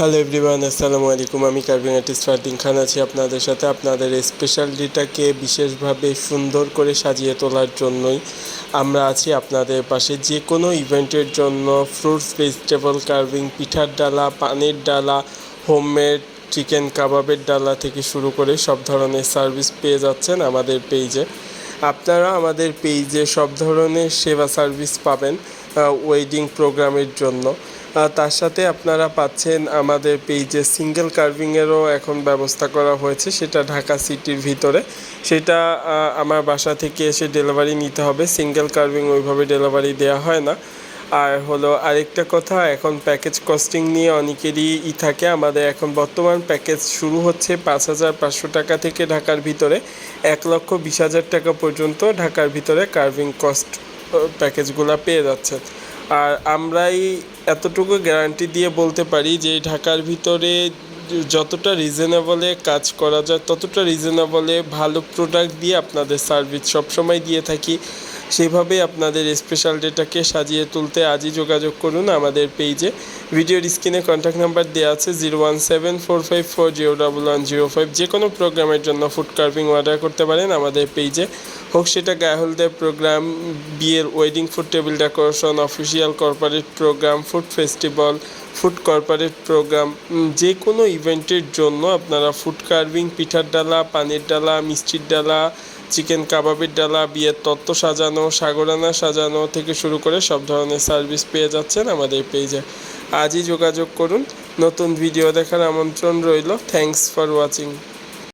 Hello everyone আসসালামু আলাইকুম আমি কার্বিং আর্টিস্ট ফারদিন খান আছি আপনাদের সাথে। আপনাদের স্পেশালিটিটাকে বিশেষভাবে সুন্দর করে সাজিয়ে তোলার জন্যই আমরা আছি আপনাদের পাশে। যে কোনো ইভেন্টের জন্য ফ্রুটস ভেজিটেবল কার্ভিং পিঠার ডালা, পানির ডালা হোমমেড চিকেন কাবাবের ডালা থেকে শুরু করে সব ধরনের সার্ভিস পেয়ে যাচ্ছেন আমাদের পেজে আপনারা আমাদের পেজে সব ধরনের সেবা সার্ভিস পাবেন ওয়েডিং প্রোগ্রামের জন্য। তার সাথে আপনারা পাচ্ছেন আমাদের পেজে সিঙ্গেল কার্ভিংয়েরও এখন ব্যবস্থা করা হয়েছে, সেটা ঢাকা সিটির ভিতরে। সেটা আমার বাসা থেকে এসে ডেলিভারি নিতে হবে। সিঙ্গেল কার্ভিং ওইভাবে ডেলিভারি দেওয়া হয় না। আর হলো আরেকটা কথা, এখন প্যাকেজ কস্টিং নিয়ে অনেকেরই ই থাকে। আমাদের এখন বর্তমান প্যাকেজ শুরু হচ্ছে পাঁচ হাজার পাঁচশো টাকা থেকে ঢাকার ভিতরে। এক লক্ষ বিশ হাজার টাকা পর্যন্ত ঢাকার ভিতরে কার্ভিং কস্ট প্যাকেজগুলো পেয়ে যাচ্ছে আর আমরাই এতটুকু গ্যারান্টি দিয়ে বলতে পারি যে ঢাকার ভিতরে যতটা রিজনেবলে কাজ করা যায়, ততটা রিজনেবলে ভালো প্রোডাক্ট দিয়ে আপনাদের সার্ভিস সবসময় দিয়ে থাকি। সেইভাবেই আপনাদের স্পেশাল ডেটাকে সাজিয়ে তুলতে আজই যোগাযোগ করুন আমাদের পেজে ভিডিওর স্ক্রিনে কন্ট্যাক্ট নাম্বার দেওয়া আছে zero one seven four five four zero double one zero five যে কোনো প্রোগ্রামের জন্য ফুড কার্ভিং অর্ডার করতে পারেন আমাদের পেজে হোক সেটা গায়ে প্রোগ্রাম বিয়ের wedding food table decoration official corporate programme food festival food corporate programme যে কোনো ইভেন্টের জন্য আপনারা ফুড কার্ভিং পিঠার ডালা, পানির ডালা, মিষ্টির ডালা চিকেন কাবাবের ডালা, বিয়ের তত্ত্ব সাজানো, সাগরানা সাজানো থেকে শুরু করে সব ধরনের সার্ভিস পেয়ে যাচ্ছেন আমাদের পেজে আজই যোগাযোগ করুন। নতুন ভিডিও দেখার আমন্ত্রণ রইল। Thanks for watching